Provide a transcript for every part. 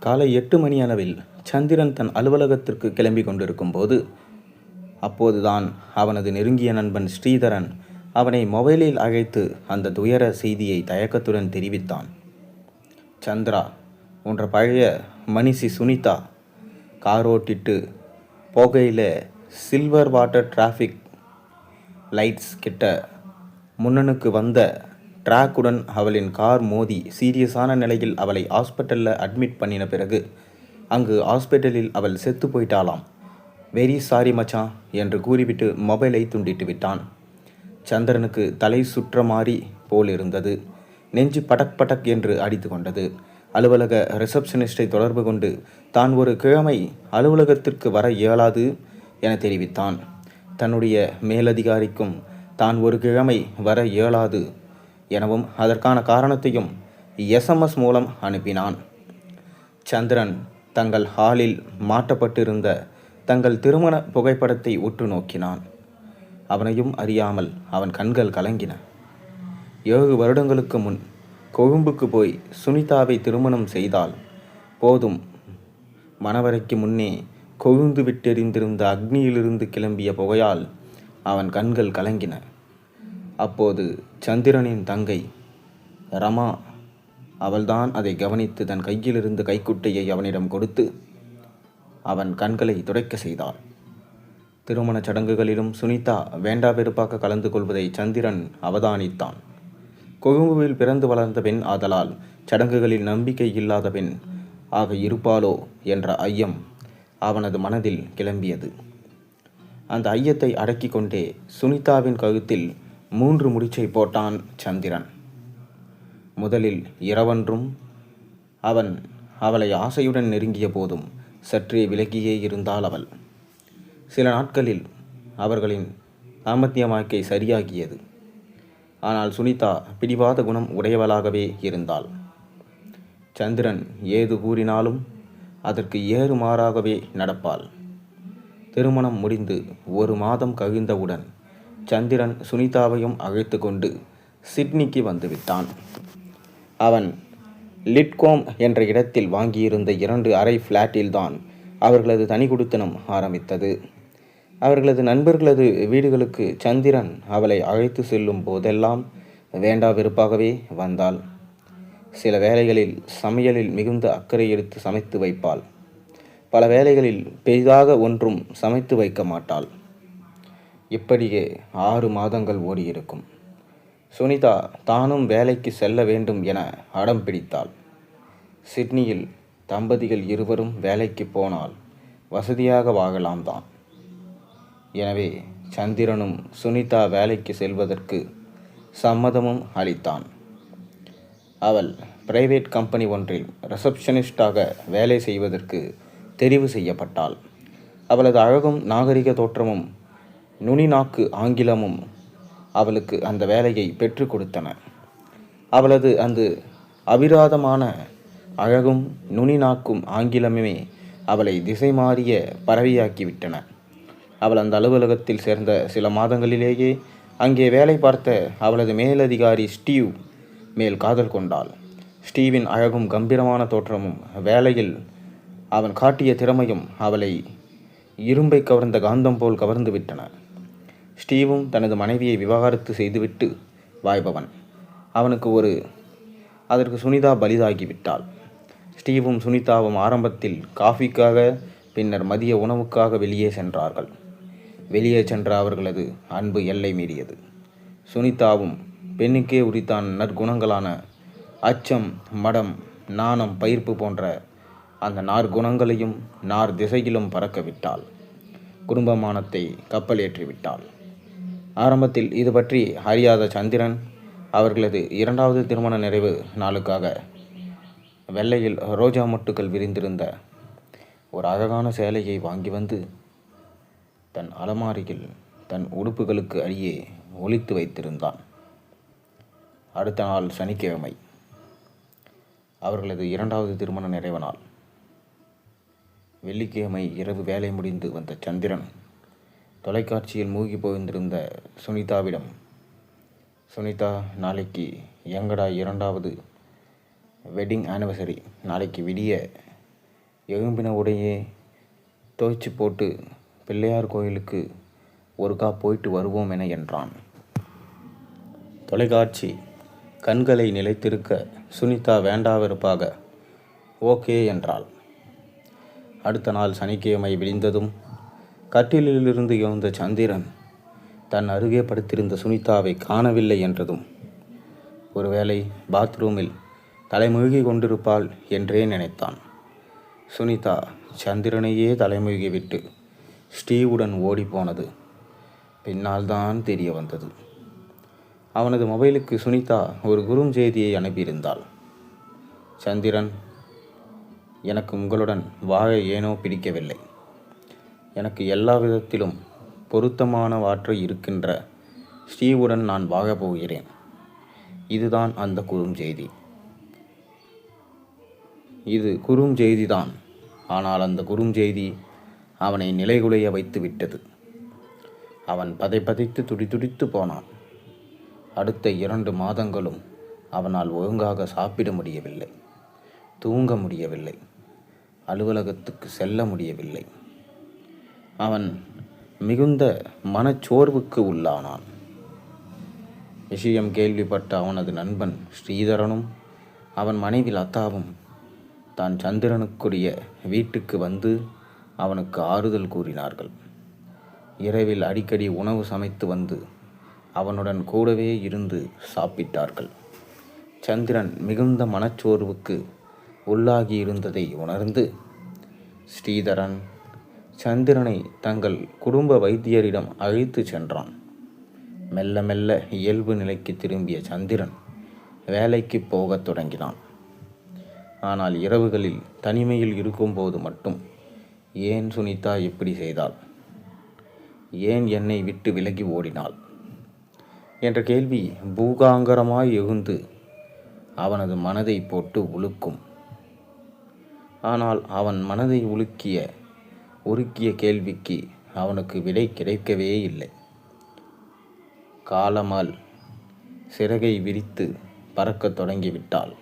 காலை எட்டு மணி அளவில் சந்திரன் தன் அலுவலகத்திற்கு கிளம்பி கொண்டிருக்கும் போது அப்போதுதான் அவனது நெருங்கிய நண்பன் ஸ்ரீதரன் அவனை மொபைலில் அழைத்து அந்த துயர செய்தியை தயக்கத்துடன் தெரிவித்தான். சந்திரா உன்ற பழைய மனிஷி சுனிதா கார் ஓட்டிட்டு போகையில் சில்வர் வாட்டர் டிராஃபிக் லைட்ஸ் கிட்ட முன்னனுக்கு வந்த ட்ராக்குடன் அவளின் கார் மோதி சீரியஸான நிலையில் அவளை ஹாஸ்பிட்டலில் அட்மிட் பண்ணின பிறகு அங்கு ஹாஸ்பிட்டலில் அவள் செத்து போயிட்டாளாம். வெரி சாரி மச்சான் என்று கூறிவிட்டு மொபைலை துண்டிட்டு விட்டான். சந்திரனுக்கு தலை சுற்ற மாறி போல் இருந்தது. நெஞ்சு படக் படக் என்று அடித்து கொண்டது. அலுவலக ரிசப்ஷனிஸ்டை தொடர்பு கொண்டு தான் ஒரு கிழமை அலுவலகத்திற்கு வர இயலாது என தெரிவித்தான். தன்னுடைய மேலதிகாரிக்கும் தான் ஒரு கிழமை வர இயலாது எனவும் அதற்கான காரணத்தையும் எஸ்எம்எஸ் மூலம் அனுப்பினான். சந்திரன் தங்கள் ஹாலில் மாட்டப்பட்டிருந்த தங்கள் திருமண புகைப்படத்தை உற்று நோக்கினான். அவனையும் அறியாமல் அவன் கண்கள் கலங்கின. ஏழு வருடங்களுக்கு முன் கொழும்புக்கு போய் சுனிதாவை திருமணம் செய்தால் போதும். மணவரைக்கு முன்னே கொழுந்து விட்டெறிந்திருந்த அக்னியிலிருந்து கிளம்பிய புகையால் அவன் கண்கள் கலங்கின. அப்போது சந்திரனின் தங்கை ரமா அவள்தான் அதை கவனித்து தன் கையிலிருந்து கைக்குட்டையை அவனிடம் கொடுத்து அவன் கண்களை துடைக்க செய்தாள். திருமணச் சடங்குகளிலும் சுனிதா வேண்டா வெறுப்பாக கலந்து கொள்வதை சந்திரன் அவதானித்தான். கொழும்புவில் பிறந்து வளர்ந்த பெண் ஆதலால் சடங்குகளில் நம்பிக்கை இல்லாத பெண் ஆக இருப்பாளோ என்ற ஐயம் அவனது மனதில் கிளம்பியது. அந்த ஐயத்தை அடக்கிக் கொண்டே சுனிதாவின் கழுத்தில் மூன்று முடிச்சை போட்டான் சந்திரன். முதலில் இரவன்றும் அவன் அவளை ஆசையுடன் நெருங்கிய போதும் சற்றே விலகியே இருந்தாள் அவள். சில நாட்களில் அவர்களின் தாம்பத்திய வாழ்க்கை சரியாகியது. ஆனால் சுனிதா பிடிவாத குணம் உடையவளாகவே இருந்தாள். சந்திரன் ஏது கூறினாலும் அதற்கு ஏறுமாறாகவே நடப்பாள். திருமணம் முடிந்து ஒரு மாதம் கழிந்தவுடன் சந்திரன் சுனிதாவையும் அழைத்து கொண்டு சிட்னிக்கு வந்துவிட்டான். அவன் லிட்கோம் என்ற இடத்தில் வாங்கியிருந்த இரண்டு அறை ஃப்ளாட்டில்தான் அவர்களது தனி குடித்தனம் ஆரம்பித்தது. அவர்களது நண்பர்களது வீடுகளுக்கு சந்திரன் அவளை அழைத்து செல்லும் போதெல்லாம் வேண்டா வெறுப்பாகவே வந்தாள். சில வேளைகளில் சமையலில் மிகுந்த அக்கறை எடுத்து சமைத்து வைப்பாள். பல வேளைகளில் பெரிதாக ஒன்றும் சமைத்து வைக்க மாட்டாள். இப்படியே ஆறு மாதங்கள் ஓடியிருக்கும். சுனிதா தானும் வேலைக்கு செல்ல வேண்டும் என அடம் பிடித்தாள். சிட்னியில் தம்பதிகள் இருவரும் வேலைக்கு போனால் வசதியாக வாழலாம் தான். எனவே சந்திரனும் சுனிதா வேலைக்கு செல்வதற்கு சம்மதமும் அளித்தான். அவள் பிரைவேட் கம்பெனி ஒன்றில் ரிசப்ஷனிஸ்டாக வேலை செய்வதற்கு தெரிவு செய்யப்பட்டாள். அவளது அழகும் நாகரிக தோற்றமும் நுனிநாக்கு ஆங்கிலமும் அவளுக்கு அந்த வேலையை பெற்றுக் கொடுத்தன. அவளது அந்த அபிராதமான அழகும் நுனிநாக்கும் ஆங்கிலமுமே அவளை திசை மாறிய பறவையாக்கிவிட்டன அவள் அந்த அலுவலகத்தில் சேர்ந்த சில மாதங்களிலேயே அங்கே வேலை பார்த்த அவளது மேலதிகாரி ஸ்டீவ் மேல் காதல் கொண்டாள். ஸ்டீவின் அழகும் கம்பீரமான தோற்றமும் வேலையில் அவன் காட்டிய திறமையும் அவளை இரும்பை கவர்ந்த காந்தம் போல் கவர்ந்து விட்டன. ஸ்டீவும் தனது மனைவியை விவாகரத்து செய்துவிட்டு வாய்பவன். அவனுக்கு ஒரு அதற்கு சுனிதா பலிதாகிவிட்டாள். ஸ்டீவும் சுனிதாவும் ஆரம்பத்தில் காஃபிக்காக பின்னர் மதிய உணவுக்காக வெளியே சென்றார்கள். வெளியே சென்ற அவர்களது அன்பு எல்லை மீறியது. சுனிதாவும் பெண்ணுக்கே உரித்தான் நற்குணங்களான அச்சம் மடம் நாணம் பயிர்ப்பு போன்ற அந்த நாற்குணங்களையும் நார் திசையிலும் பறக்க விட்டாள் குடும்பமானத்தை கப்பலேற்றி விட்டாள் ஆரம்பத்தில் இது பற்றி அறியாத சந்திரன் அவர்களது இரண்டாவது திருமண நிறைவு நாளுக்காக வெள்ளையில் ரோஜா மொட்டுக்கள் விரிந்திருந்த ஒரு அழகான சேலையை வாங்கி வந்து தன் அலமாரியில் தன் உடுப்புகளுக்கு அடியே ஒழித்து வைத்திருந்தான். அடுத்த நாள் சனிக்கிழமை. அவர்களது இரண்டாவது திருமண நிறைவு நாள். வெள்ளிக்கிழமை இரவு வேலை முடிந்து வந்த சந்திரன் தொலைக்காட்சியில் மூழ்கி போயிருந்திருந்த சுனிதாவிடம் சுனிதா நாளைக்கு எங்கடா இரண்டாவது வெட்டிங் ஆனிவர்சரி? நாளைக்கு விடிய எழும்பின உடையே துவைச்சு போட்டு பிள்ளையார் கோயிலுக்கு ஒருக்கா போயிட்டு வருவோம் என என்றான். தொலைக்காட்சி கண்களை நிலைத்திருக்க சுனிதா வேண்டாவிருப்பாக ஓகே என்றாள். அடுத்த நாள் சனிக்கிழமை விடிந்ததும் கட்டிலிலிருந்து எழுந்த சந்திரன் தன் அருகே படுத்திருந்த சுனிதாவை காணவில்லை என்றதும் ஒருவேளை பாத்ரூமில் தலைமுழுகி கொண்டிருப்பாள் என்றே நினைத்தான். சுனிதா சந்திரனையே தலைமுழுகி விட்டு ஸ்டீவுடன் ஓடிப்போனது. பின்னால்தான் தெரிய வந்தது. அவனது மொபைலுக்கு சுனிதா ஒரு குறுஞ்செய்தியை அனுப்பியிருந்தாள். சந்திரன் எனக்கு உங்களுடன் வாழ ஏனோ பிடிக்கவில்லை. எனக்கு எல்லா விதத்திலும் பொருத்தமான வாற்றை இருக்கின்ற ஸ்ரீவுடன் நான் வாழப் போகிறேன். இதுதான் அந்த குறுஞ்செய்தி இது குறுஞ்செய்திதான் ஆனால் அந்த குறுஞ்செய்தி அவனை நிலைகுலைய வைத்து விட்டது அவன் பதை பதைத்து துடிதுடித்து போனான். அடுத்த இரண்டு மாதங்களும் அவனால் ஒழுங்காக சாப்பிட முடியவில்லை. தூங்க முடியவில்லை. அலுவலகத்துக்கு செல்ல முடியவில்லை. அவன் மிகுந்த மனச்சோர்வுக்கு உள்ளானான். விஷயம் கேள்விப்பட்ட அவனது நண்பன் ஸ்ரீதரனும் அவன் மனைவி லதாவும் தான் சந்திரனுக்குரிய வீட்டுக்கு வந்து அவனுக்கு ஆறுதல் கூறினார்கள். இரவில் அடிக்கடி உணவு சமைத்து வந்து அவனுடன் கூடவே இருந்து சாப்பிட்டார்கள். சந்திரன் மிகுந்த மனச்சோர்வுக்கு உள்ளாகி இருந்ததை உணர்ந்து ஸ்ரீதரன் சந்திரனை தங்கள் குடும்ப வைத்தியரிடம் அழைத்து சென்றான். மெல்ல மெல்ல இயல்பு நிலைக்கு திரும்பிய சந்திரன் வேலைக்கு போகத் தொடங்கினான். ஆனால் இரவுகளில் தனிமையில் இருக்கும்போது மட்டும் ஏன் சுனிதா இப்படி செய்தாள்? ஏன் என்னை விட்டு விலகி ஓடினாள்? என்ற கேள்வி பூகாங்கரமாய் எழுந்து அவனது மனதை போட்டு உலுக்கும். ஆனால் அவன் மனதை உலுக்கிய உருக்கிய கேள்விக்கு அவனுக்கு விடை கிடைக்கவே இல்லை. காலமால் சிறகை விரித்து பறக்கத் தொடங்கிவிட்டால்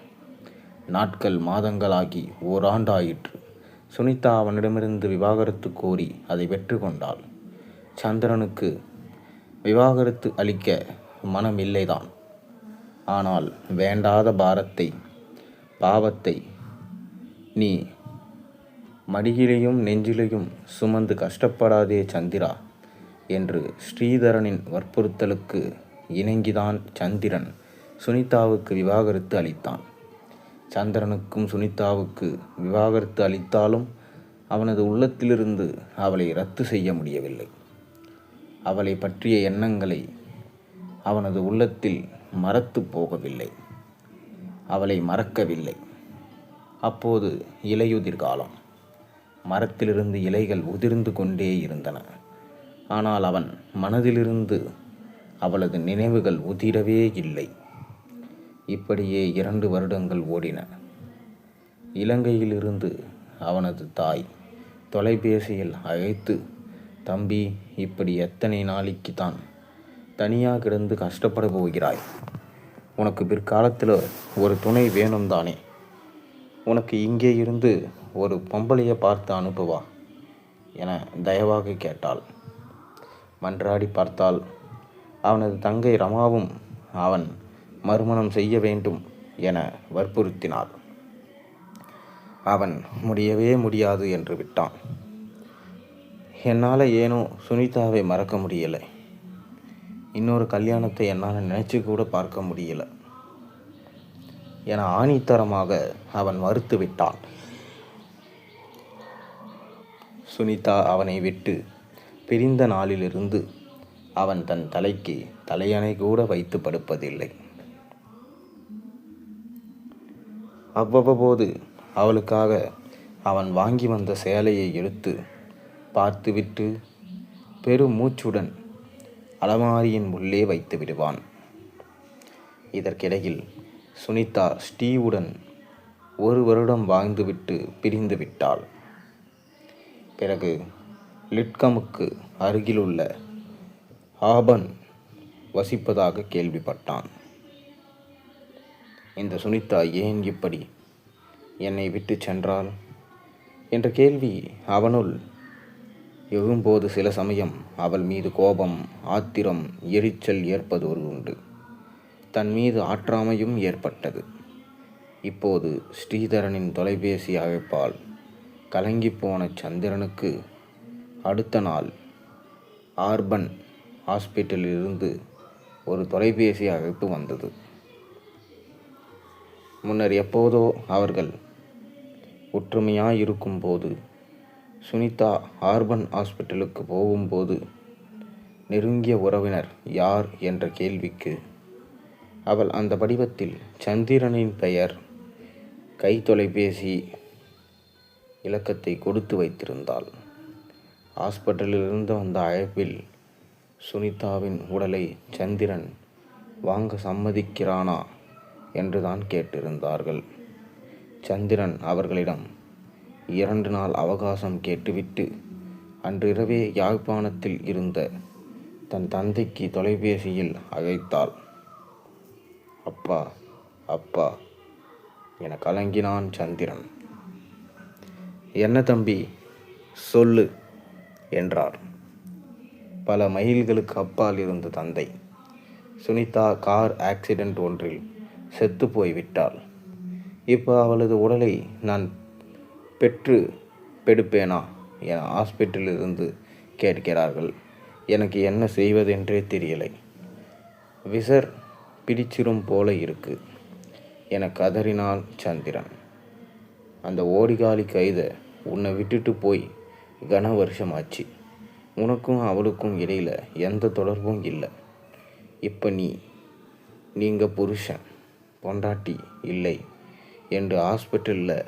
நாட்கள் மாதங்களாகி ஓராண்டாயிற்று. சுனிதா அவனிடமிருந்து விவாகரத்து கோரி அதை வெற்றி கொண்டாள். சந்திரனுக்கு விவாகரத்து அளிக்க மனம் இல்லைதான். ஆனால் வேண்டாத பாரத்தை பாவத்தை நீ மடியிலையும் நெஞ்சிலையும் சுமந்து கஷ்டப்படாதே சந்திரா என்று ஸ்ரீதரனின் வற்புறுத்தலுக்கு இணங்கிதான் சந்திரன் சுனிதாவுக்கு விவாகரத்து அளித்தான். சந்திரனுக்கும் சுனிதாவுக்கு விவாகரத்து அளித்தாலும் அவனது உள்ளத்திலிருந்து அவளை ரத்து செய்ய முடியவில்லை. அவளை பற்றிய எண்ணங்களை அவனது உள்ளத்தில் மறத்து போகவில்லை. அவளை மறக்கவில்லை. அப்போது இலையுதிர்காலம். மரத்திலிருந்து இலைகள் உதிர்ந்து கொண்டே இருந்தன. ஆனால் அவன் மனதிலிருந்து அவளது நினைவுகள் உதிரவே இல்லை. இப்படியே இரண்டு வருடங்கள் ஓடின. இலங்கையிலிருந்து அவனது தாய் தொலைபேசியில் அழைத்து தம்பி இப்படி எத்தனை நாளைக்கு தான் தனியாக கிடந்து கஷ்டப்பட போகிறாய்? உனக்கு பிற்காலத்தில் ஒரு துணை வேணும் தானே உனக்கு இங்கே இருந்து ஒரு பொம்பளையை பார்த்து அனுப்புவா என தயவாக கேட்டாள். மன்றாடி பார்த்தால் அவனது தங்கை ரமாவும் அவன் மறுமணம் செய்ய வேண்டும் என வற்புறுத்தினாள். அவன் முடியவே முடியாது என்று விட்டான். என்னால் ஏனோ சுனிதாவை மறக்க முடியலை. இன்னொரு கல்யாணத்தை என்னால் நினச்சி கூட பார்க்க முடியலை. என ஆணித்தரமாக அவன் மறுத்து விட்டான் சுனிதா அவனை விட்டு பிரிந்த நாளிலிருந்து அவன் தன் தலைக்கு தலையணை கூட வைத்து படுப்பதில்லை. அவ்வப்போது அவளுக்காக அவன் வாங்கி வந்த சேலையை எடுத்து பார்த்துவிட்டு பெரும் மூச்சுடன் அலமாரியின் உள்ளே வைத்து விடுவான். இதற்கிடையில் சுனிதா ஸ்டீவுடன் ஒரு வருடம் வாழ்ந்துவிட்டு பிரிந்து விட்டாள் பிறகு லிட்கமுக்கு அருகிலுள்ள ஆபன் வசிப்பதாக கேள்விப்பட்டான். இந்த சுனிதா ஏன் இப்படி என்னை விட்டு சென்றால் என்ற கேள்வி அவனுள் எழும்போது சில சமயம் அவள் மீது கோபம் ஆத்திரம் எரிச்சல் ஏற்பது ஒரு உண்டு தன் மீது ஆற்றாமையும் ஏற்பட்டது. இப்போது ஸ்ரீதரனின் தொலைபேசி அழைப்பால் கலங்கிப்போன சந்திரனுக்கு அடுத்த நாள் ஆர்பன் ஹாஸ்பிட்டலிலிருந்து ஒரு தொலைபேசி அழைப்பு வந்தது. முன்னர் எப்போதோ அவர்கள் ஒற்றுமையாக இருக்கும்போது சுனிதா ஆர்பன் ஹாஸ்பிட்டலுக்கு போகும்போது நெருங்கிய உறவினர் யார் என்ற கேள்விக்கு அவள் அந்த படிவத்தில் சந்திரனின் பெயர் கை தொலைபேசி இலக்கத்தை கொடுத்து வைத்திருந்தாள். ஹாஸ்பிட்டலிலிருந்து வந்த அழைப்பில் சுனிதாவின் உடலை சந்திரன் வாங்க சம்மதிக்கிறானா என்றுதான் கேட்டிருந்தார்கள். சந்திரன் அவர்களிடம் இரண்டு நாள் அவகாசம் கேட்டுவிட்டு அன்றிரவே யாழ்ப்பாணத்தில் இருந்த தன் தந்தைக்கு தொலைபேசியில் அழைத்தாள். அப்பா அப்பா என கலங்கினான் சந்திரன். என்ன தம்பி சொல்லு என்றார். பல மைல்களுக்கு அப்பால் இருந்த தந்தை. சுனிதா கார் ஆக்சிடெண்ட் ஒன்றில் செத்து போய்விட்டாள் இப்போ அவளது உடலை நான் பெற்று பெடுப்பேனா என ஹாஸ்பிட்டலிலிருந்து கேட்கிறார்கள். எனக்கு என்ன செய்வதென்றே தெரியலை. விசர் பிடிச்சிரும் போல இருக்கு. என கதறினாள் சந்திரன். அந்த ஓடிகாலி கைதை உன்னை விட்டுட்டு போய் கன வருஷமாச்சு. உனக்கும் அவளுக்கும் இடையில் எந்த தொடர்பும் இல்லை. இப்போ நீ நீங்கள் புருஷன் பொண்டாட்டி இல்லை என்று ஹாஸ்பிட்டலில்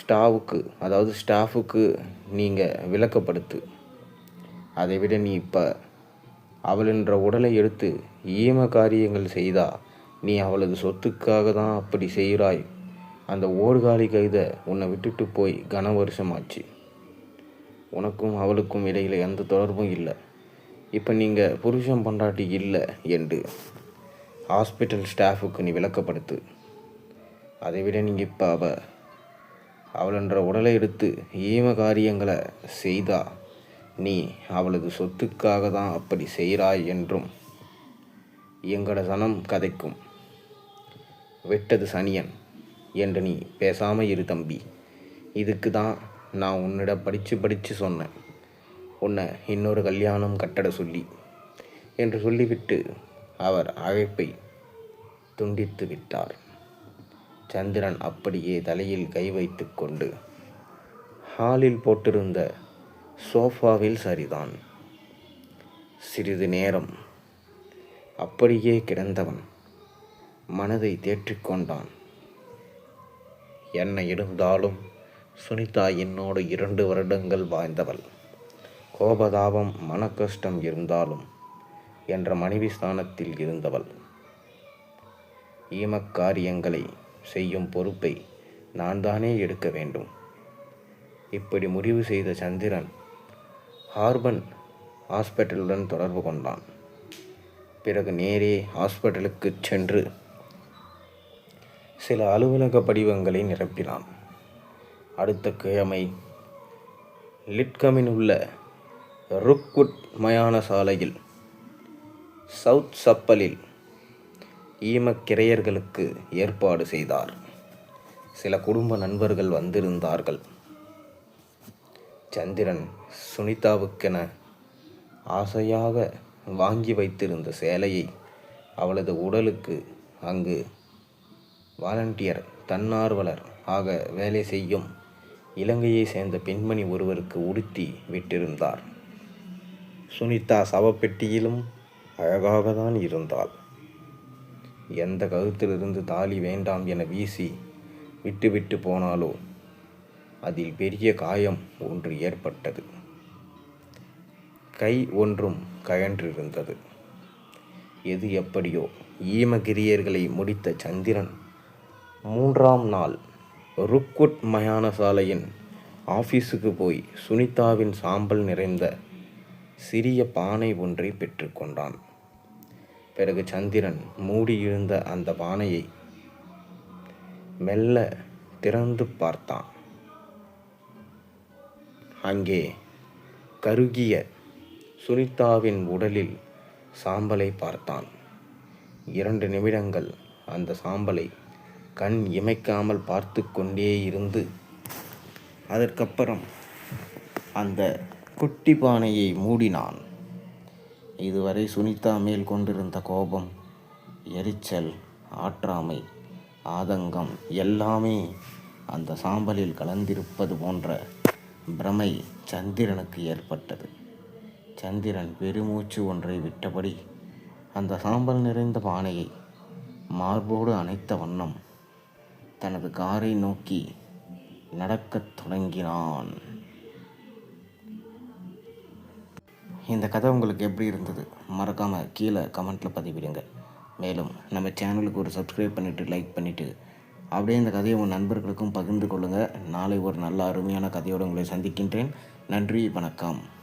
ஸ்டாஃபுக்கு அதாவது ஸ்டாஃபுக்கு நீங்கள் விளக்கப்படுத்து. அதை விட நீ இப்போ அவளென்ற உடலை எடுத்து ஈம காரியங்கள் செய்தா. நீ அவளது சொத்துக்காக தான் அப்படி செய்கிறாய். அந்த ஓடுகாலி கைதை உன்னை விட்டுட்டு போய் கன வருஷமாச்சு உனக்கும் அவளுக்கும் இடையில் எந்த தொடர்பும் இல்லை. இப்போ நீங்கள் புருஷன் பொண்டாட்டி இல்லை என்று ஹாஸ்பிட்டல் ஸ்டாஃபுக்கு நீ விளக்கப்படுத்து. அதை விட நீங்கள் இப்போ அவள் அவளென்ற உடலை எடுத்து ஈம காரியங்களை செய்தா. நீ அவளது சொத்துக்காக தான் அப்படி செய்கிறாய் என்றும் எங்கட சனம் கதைக்கும். விட்டது சனியன் என்று நீ பேசாமல் இரு தம்பி. இதுக்கு தான் நான் உன்னிடம் படித்து படித்து சொன்னேன். உன்னை இன்னொரு கல்யாணம் கட்டட சொல்லி என்று சொல்லிவிட்டு அவர் அழைப்பை துண்டித்து விட்டார். சந்திரன் அப்படியே தலையில் கை வைத்து கொண்டு ஹாலில் போட்டிருந்த சோஃபாவில் சரிதான். சிறிது நேரம் அப்படியே கிடந்தவன் மனதை தேற்றிக்கொண்டான். என்ன இருந்தாலும் சுனிதா என்னோடு இரண்டு வருடங்கள் வாழ்ந்தவள். கோபதாபம் மனக்கஷ்டம் இருந்தாலும் என்ற மனைவி ஸ்தானத்தில் இருந்தவள். ஈமக்காரியங்களை செய்யும் பொறுப்பை நான் தானே எடுக்க வேண்டும். இப்படி முடிவு செய்த சந்திரன் ஹார்பன் ஹாஸ்பிட்டலுடன் தொடர்பு கொண்டான். பிறகு நேரே ஹாஸ்பிட்டலுக்கு சென்று சில அலுவலக படிவங்களை நிரப்பினான். அடுத்த கிழமை லிட்கமின் உள்ள ருக்வுட் மயான சாலையில் சவுத் சப்பலில் ஈமக்கிரையர்களுக்கு ஏற்பாடு செய்தார். சில குடும்ப நண்பர்கள் வந்திருந்தார்கள். சந்திரன் சுனிதாவுக்கென ஆசையாக வாங்கி வைத்திருந்த சேலையை அவளது உடலுக்கு அங்கு வாலண்டியர் தன்னார்வலர் ஆக வேலை செய்யும் இலங்கையை சேர்ந்த பெண்மணி ஒருவருக்கு உடுத்தி விட்டிருந்தார். சுனிதா சவப்பெட்டியிலும் அழகாக தான் இருந்தாள். எந்த கருத்திலிருந்து தாலி வேண்டாம் என வீசி விட்டுவிட்டு போனாலோ அதில் பெரிய காயம் ஒன்று ஏற்பட்டது. கை ஒன்றும் கயன்றிருந்தது எது எப்படியோ ஈமகிரியர்களை முடித்த சந்திரன் மூன்றாம் நாள் ருக்குட் மயான சாலையின் ஆஃபீஸுக்கு போய் சுனிதாவின் சாம்பல் நிறைந்த சிறிய பானை ஒன்றை பெற்றுக்கொண்டான் பிறகு சந்திரன் மூடியிருந்த அந்த பானையை மெல்ல திறந்து பார்த்தான். அங்கே கருகிய சுனிதாவின் உடலில் சாம்பலை பார்த்தான். இரண்டு நிமிடங்கள் அந்த சாம்பலை கண் இமைக்காமல் பார்த்து கொண்டே இருந்து அதற்கப்புறம் அந்த குட்டி பானையை மூடினான். இதுவரை சுனிதா மேல் கொண்டிருந்த கோபம் எரிச்சல் ஆற்றாமை ஆதங்கம் எல்லாமே அந்த சாம்பலில் கலந்திருப்பது போன்ற பிரமை சந்திரனுக்கு ஏற்பட்டது. சந்திரன் பெருமூச்சு ஒன்றை விட்டபடி அந்த சாம்பல் நிறைந்த பானையை மார்போடு அணைத்த வண்ணம் தனது காரை நோக்கி நடக்கத் தொடங்கினான். இந்த கதை உங்களுக்கு எப்படி இருந்தது? மறக்காமல் கீழே கமெண்ட்டில் பதிவிடுங்க. மேலும் நம்ம சேனலுக்கு ஒரு சப்ஸ்கிரைப் பண்ணிவிட்டு லைக் பண்ணிவிட்டு அப்படியே இந்த கதையை உங்கள் நண்பர்களுக்கும் பகிர்ந்து கொள்ளுங்கள் நாளை ஒரு நல்ல அருமையான கதையோடு உங்களை சந்திக்கின்றேன். நன்றி வணக்கம்.